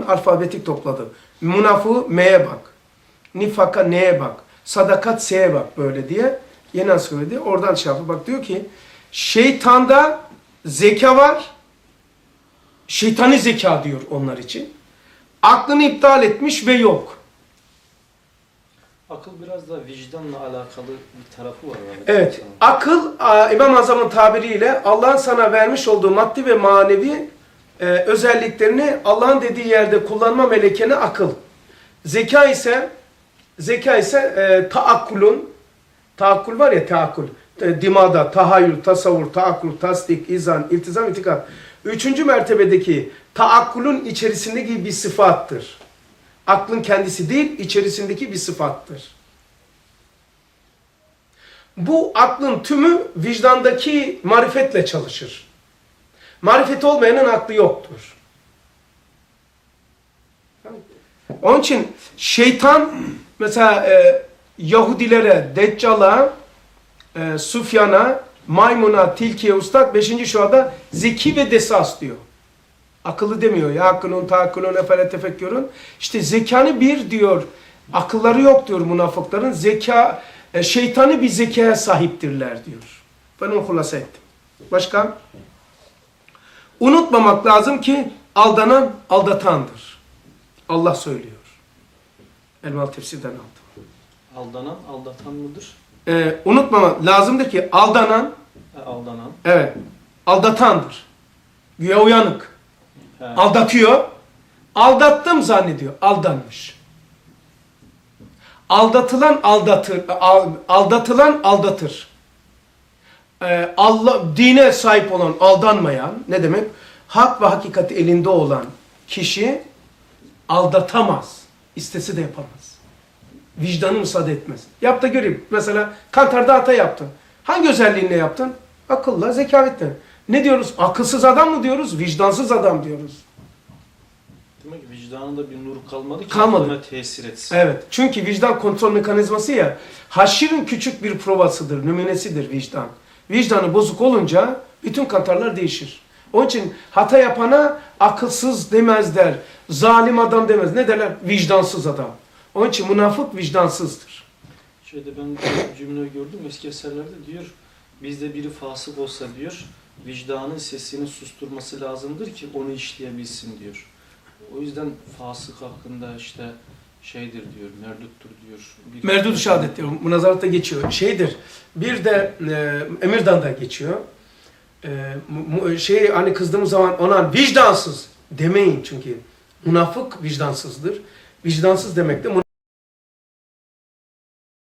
alfabetik topladı. Münafığı M'ye bak. Nifaka N'ye bak. Sadakat S'ye bak böyle diye. Yeni söyledi. Oradan şey yaptı. Bak diyor ki şeytanda zeka var. Şeytani zeka diyor onlar için. Aklını iptal etmiş ve yok. Akıl biraz da vicdanla alakalı bir tarafı var. Yani. Evet. Akıl İmam Azam'ın tabiriyle Allah'ın sana vermiş olduğu maddi ve manevi e, özelliklerini Allah'ın dediği yerde kullanma melekeni akıl. Zeka ise zeka ise e, taakkulun taakkul var ya taakkul. E, dimada, tahayyül, tasavvur, taakkul, tasdik, izan, iltizam, itikat. Üçüncü mertebedeki taakkulun içerisindeki bir sıfattır. Aklın kendisi değil, içerisindeki bir sıfattır. Bu aklın tümü vicdandaki marifetle çalışır. Marifet olmayanın aklı yoktur. Onun için şeytan mesela e, Yahudilere, Deccal'a, e, Sufyan'a, Maymun'a, Tilki'ye ustad 5. şuada zeki ve desas diyor. Akıllı demiyor. Ya akılın, taakılın, efele tefekkürün. İşte zekanı bir diyor. Akılları yok diyor münafıkların. Zeka, e, şeytani bir zekaya sahiptirler diyor. Ben onu hulasa ettim. Başka? Unutmamak lazım ki aldanan aldatandır. Allah söylüyor. Elmalı tefsirden aldım. Aldanan aldatan mıdır? Ee, unutmamak lazımdır ki aldanan, aldanan. evet, aldatandır. Güya uyanık. He. Aldatıyor. Aldattım zannediyor. Aldanmış. Aldatılan aldatır. al- Aldatılan aldatır. Ee, Allah dine sahip olan, aldanmayan ne demek? Hak ve hakikati elinde olan kişi aldatamaz. İstese de yapamaz. Vicdanı müsaade etmez. Yap da göreyim. Mesela kantarda hata yaptın. Hangi özelliğinle yaptın? Akılla, zekavetle. Ne diyoruz? Akılsız adam mı diyoruz? Vicdansız adam diyoruz. Demek ki vicdanında bir nur kalmadı ki Kalmadı. ona tesir etsin. Evet. Çünkü vicdan kontrol mekanizması ya. Haşirin küçük bir provasıdır, nümunesidir vicdan. Vicdanı bozuk olunca bütün kantarlar değişir. Onun için hata yapana akılsız demezler. Zalim adam demez. Ne derler? Vicdansız adam. Onun için münafık vicdansızdır. Şeyde ben cümle gördüm eski eserlerde diyor bizde biri fasık olsa diyor vicdanın sesini susturması lazımdır ki onu işleyebilsin diyor. O yüzden fasık hakkında işte şeydir diyor, merduttur diyor. Bir- Merdud şehadet diyor. Münazaratta geçiyor. Şeydir. Bir de e, Emirdan'da geçiyor. E, mu- şey hani kızdığımız zaman ona vicdansız demeyin çünkü münafık vicdansızdır. Vicdansız demek de